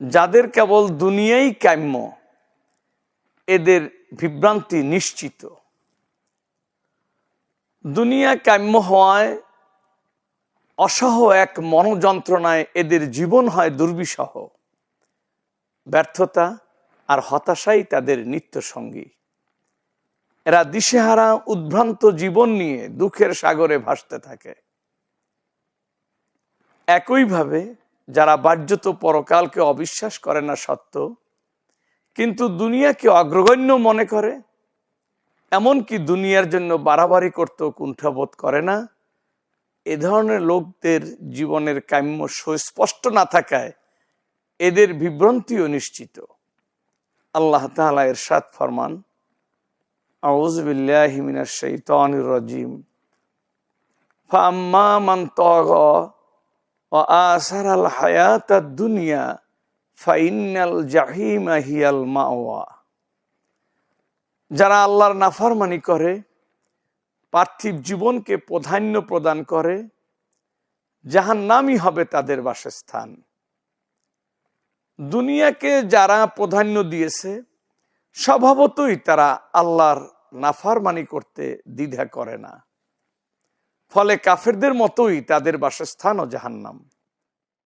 যাদের কেবল দুনিয়াই কাম্য, এদের বিভ্রান্তি নিশ্চিত। দুনিয়া কাম্য হওয়ায় অসহ এক মনোযন্ত্রণায় এদের জীবন হয় দুর্বিষহ। ব্যর্থতা আর হতাশাই তাদের নিত্য সঙ্গী এরা দিশেহারা, উদ্ভ্রান্ত জীবন নিয়ে দুঃখের সাগরে ভাসতে থাকে। একইভাবে যারা বাহ্যত পরকালকে অবিশ্বাস করে না সত্য, কিন্তু দুনিয়াকে অগ্রগণ্য মনে করে, এমনকি দুনিয়ার জন্য বাড়াবাড়ি করতেও কুণ্ঠাবোধ করে না, এ ধরনের লোকদের জীবনের কাম্য সুস্পষ্ট না থাকায় এদের বিভ্রান্তিও নিশ্চিত। আল্লাহ তাআলা এরশাদ ফরমান আউযুবিল্লাহি মিনাশ শাইতানির রাজিম ফাম্মা মান তাগা ওয়া আসারাল হায়াতাদ দুনিয়া ফাইনাল জাহিমা হিয়াল মাওয়া। যারা আল্লাহর নাফরমানি করে, পার্থিব জীবনকে প্রাধান্য প্রদান করে জাহান নামই হবে তাদের বাসস্থান। দুনিয়াকে যারা প্রাধান্য দিয়েছে, স্বভাবতই তারা আল্লাহর নাফারমানি করতে দ্বিধা করে না। ফলে কাফেরদের মতোই তাদের বাসস্থান ও জাহান্নাম।